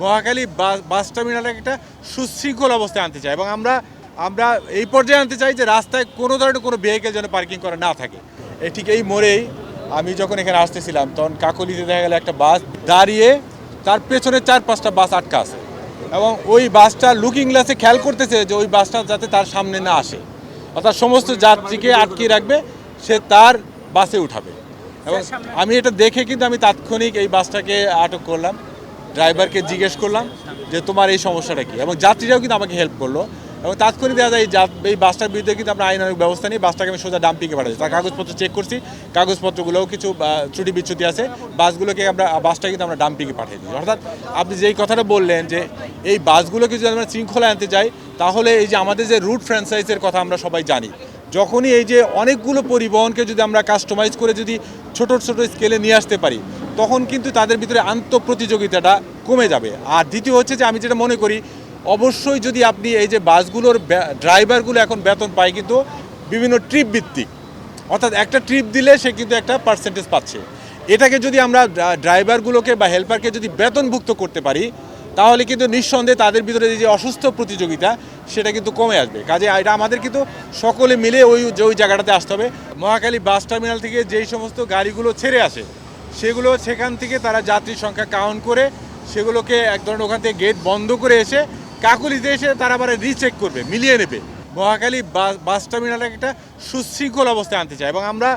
মহাখালী বাস বাস টার্মিনালে একটা সুশৃঙ্খল অবস্থায় আনতে চাই এবং আমরা আমরা এই পর্যায়ে আনতে চাই যে রাস্তায় কোনো ধরনের কোনো ভেহিকেল যেন পার্কিং করা না থাকে। এই ঠিক এই মোড়েই আমি যখন এখানে আসতেছিলাম তখন কাকলিতে দেখা গেল একটা বাস দাঁড়িয়ে তার পেছনে চার পাঁচটা বাস আটকা আছে। এবং ওই বাসটা লুকিং গ্লাসে খেয়াল করতেছে যে ওই বাসটা যাতে তার সামনে না আসে। অর্থাৎ সমস্ত যাত্রীকে আটকিয়ে রাখবে সে তার বাসে উঠাবে। এবং আমি এটা দেখে কিন্তু আমি তাৎক্ষণিক এই বাসটাকে আটক করলাম। ড্রাইভারকে জিজ্ঞেস করলাম যে তোমার এই সমস্যাটা কি? এবং যাত্রীরাও কিন্তু আমাকে হেল্প করল। এবং তাৎক্ষণিক দেখা যায় এই বাসটার বিরুদ্ধে কিন্তু আমরা আইনানুক ব্যবস্থা নিই। বাসটাকে আমি সোজা ডাম্পিংয়ে পাঠাচ্ছি। তার কাগজপত্র চেক করছি। কাগজপত্রগুলোও কিছু ত্রুটি বিচ্যুতি আছে। বাসগুলোকে আমরা, বাসটা কিন্তু আমরা ডাম্পিংয়ে পাঠিয়ে দিই। অর্থাৎ আপনি যেই কথাটা বললেন যে এই বাসগুলোকে যদি আমরা শৃঙ্খলা আনতে চাই, তাহলে এই যে আমাদের যে রুট ফ্র্যাঞ্চাইজের কথা আমরা সবাই জানি। যখনই এই যে অনেকগুলো পরিবহনকে যদি আমরা কাস্টমাইজ করে যদি ছোট ছোট স্কেলে নিয়ে আসতে পারি, তখন কিন্তু তাদের ভিতরে আন্তঃপ্রতিযোগিতাটা কমে যাবে। আর দ্বিতীয় হচ্ছে যে আমি যেটা মনে করি, অবশ্যই যদি আপনি এই যে বাসগুলোর ড্রাইভারগুলো এখন বেতন পায় কিন্তু বিভিন্ন ট্রিপ ভিত্তিক। অর্থাৎ একটা ট্রিপ দিলে সে কিন্তু একটা পার্সেন্টেজ পাচ্ছে। এটাকে যদি আমরা ড্রা- ড্রাইভারগুলোকে বা হেল্পারকে যদি বেতনভুক্ত করতে পারি, তাহলে কিন্তু নিঃসন্দেহে তাদের ভিতরে যে অসুস্থ প্রতিযোগিতা, সেটা কিন্তু কমে আসবে। কাজে এটা আমাদের কিন্তু সকলে মিলে ওই ওই জায়গাটাতে আসতে হবে। মহাখালী বাস টার্মিনাল থেকে যেই সমস্ত গাড়িগুলো ছেড়ে আসে, সেগুলো সেখান থেকে তারা যাত্রীর সংখ্যা কাউন্ট করে সেগুলোকে এক ধরনের ওখান থেকে গেট বন্ধ করে এসে কাকুলিতে এসে তারা আবার রিচেক করবে মিলিয়ে নেবে। মহাখালী বাস বাস টার্মিনালে একটা সুশৃঙ্খল অবস্থায় আনতে চাই এবং আমরা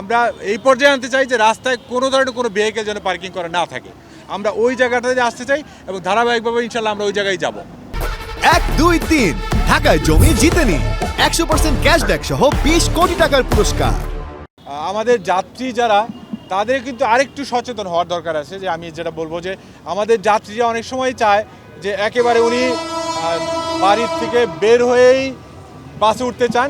আমরা এই পর্যায়ে আনতে চাই যে রাস্তায় কোনো ধরনের কোনো ভেহিকেল যেন পার্কিং করা না থাকে। আমরা ওই জায়গাটাতে আসতে চাই এবং ধারাবাহিকভাবে ইনশাল্লাহ আমরা ওই জায়গায় যাব। এক দুই তিন। ঢাকায় জমি জিতে নিন একশো পার্সেন্ট ক্যাশব্যাক সহ বিশ কোটি টাকার পুরস্কার। আমাদের যাত্রী যারা তাদের কিন্তু আরেকটু সচেতন হওয়ার দরকার আছে যে আমি যেটা বলব যে আমাদের যাত্রীরা অনেক সময় চায় যে একেবারে উনি বাড়ির থেকে বের হয়েই বাসে উঠতে চান,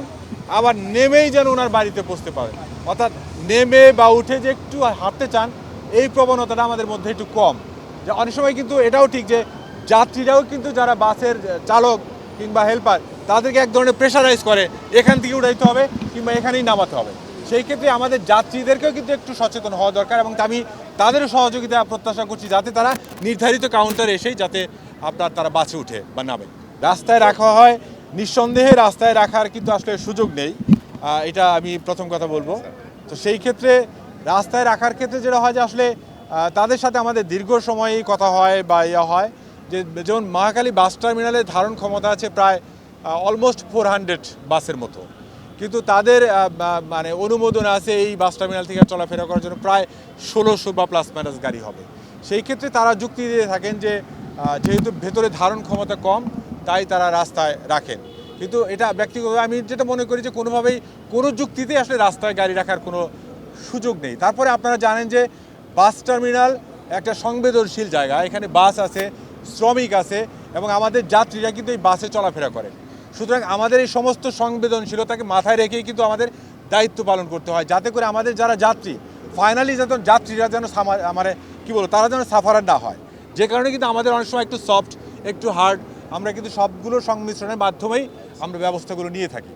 আবার নেমেই যেন ওনার বাড়িতে পৌঁছতে পারেন। অর্থাৎ নেমে বা উঠে যে একটু হাঁটতে চান, এই প্রবণতাটা আমাদের মধ্যে একটু কম। যে অনেক সময় কিন্তু এটাও ঠিক যে যাত্রীরাও কিন্তু যারা বাসের চালক কিংবা হেল্পার, তাদেরকে এক ধরনের প্রেশারাইজ করে, এখান থেকে উঠাইতে হবে কিংবা এখানেই নামাতে হবে। সেই ক্ষেত্রে আমাদের যাত্রীদেরকেও কিন্তু একটু সচেতন হওয়া দরকার এবং আমি তাদেরও সহযোগিতা প্রত্যাশা করছি যাতে তারা নির্ধারিত কাউন্টারে এসেই যাতে আপনার তারা বাঁচে উঠে বা নামে। রাস্তায় রাখা হয়, নিঃসন্দেহে রাস্তায় রাখার কিন্তু আসলে সুযোগ নেই। এটা আমি প্রথম কথা বলব। তো সেই ক্ষেত্রে রাস্তায় রাখার ক্ষেত্রে যেটা হয় যে আসলে তাদের সাথে আমাদের দীর্ঘ সময়ই কথা হয় বা ইয়া হয় যে যেমন মহাকালী বাস টার্মিনালের ধারণ ক্ষমতা আছে প্রায় অলমোস্ট ফোর হান্ড্রেড বাসের মতো। কিন্তু তাদের মানে অনুমোদন আছে এই বাস টার্মিনাল থেকে চলাফেরা করার জন্য প্রায় ষোলোশো বা প্লাস মাইনাস গাড়ি হবে। সেই ক্ষেত্রে তারা যুক্তি দিয়ে থাকেন যে যেহেতু ভেতরে ধারণ ক্ষমতা কম, তাই তারা রাস্তায় রাখেন। কিন্তু এটা ব্যক্তিগত, আমি যেটা মনে করি যে কোনোভাবেই কোনো যুক্তিতে আসলে রাস্তায় গাড়ি রাখার কোনো সুযোগ নেই। তারপরে আপনারা জানেন যে, বাস টার্মিনাল একটা সংবেদনশীল জায়গা। এখানে বাস আছে, শ্রমিক আছে, এবং আমাদের যাত্রীরা কিন্তু এই বাসে চলাফেরা করে সুতরাং আমাদের এই সমস্ত সংবেদনশীলতাকে মাথায় রেখেই কিন্তু আমাদের দায়িত্ব পালন করতে হয়, যাতে করে আমাদের যারা যাত্রী ফাইনালি যেন যাত্রীরা যেন মানে কী বলব, তারা যেন সাফারার না হয়। যে কারণে কিন্তু আমাদের অনেক সময় একটু সফট একটু হার্ড আমরা কিন্তু সবগুলো সংমিশ্রণের মাধ্যমেই আমরা ব্যবস্থাগুলো নিয়ে থাকি।